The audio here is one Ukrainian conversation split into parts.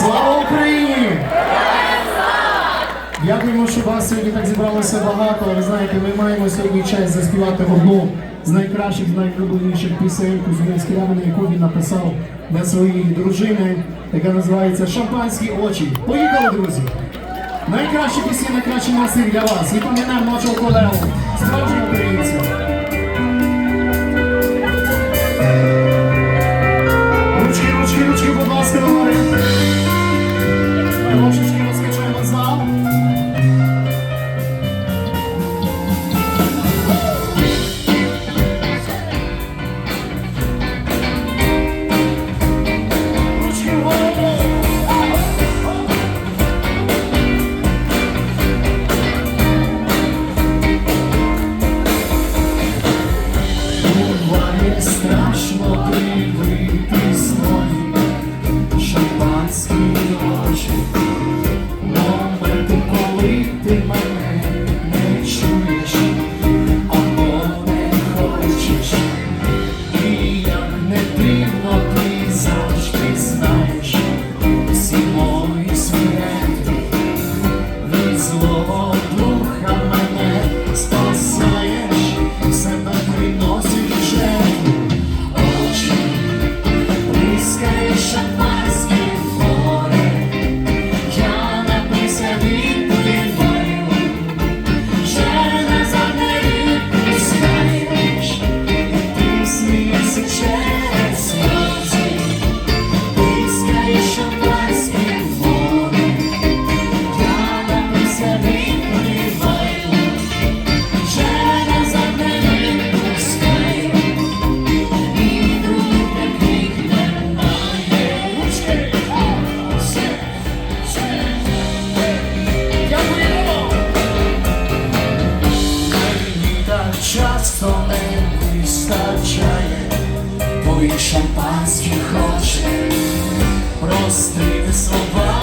Слава Україні! Я думаю, що вас сьогодні так зібралося багато. Але знаєте, ми маємо сьогодні честь заспівати одну з найкращих, з найулюбленіших пісень Кузуринськіянина, яку він написав для своєї дружини, яка називається Шампанські очі. Поїхали, друзі! Найкращі пісні, найкращий насиль для вас. Відповідаємо нашого колегу. Справжній українців! наш мокрий Купуй шампанське хоче, простими слова.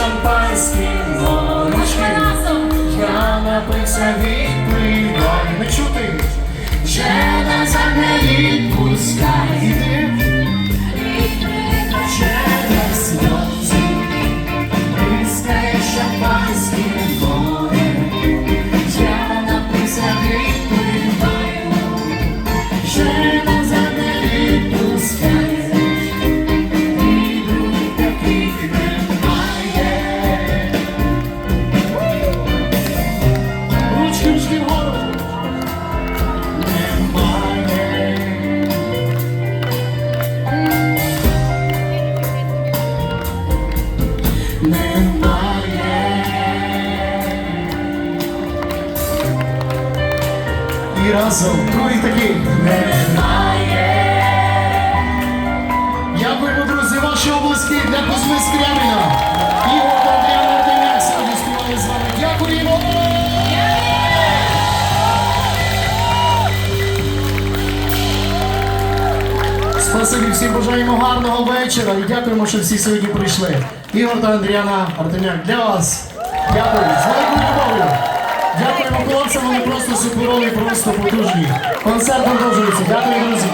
шампанським, Можна разом я напився від. І разом. Другий такий. Дякуємо, друзі, ваші обласки для Кузьми Скрябіна. Ігор Андріана Артемяк сьогодні співали з вами. Дякуємо! Спасибі всім бажаємо гарного вечора і дякуємо, що всі сьогодні прийшли. Ігор та Андріана Артемяк для вас. Дякую. З великою любов'ю. Дякуємо хлопцям, вони просто суперові, просто потужні. Концерт продовжується. Дякую, друзі.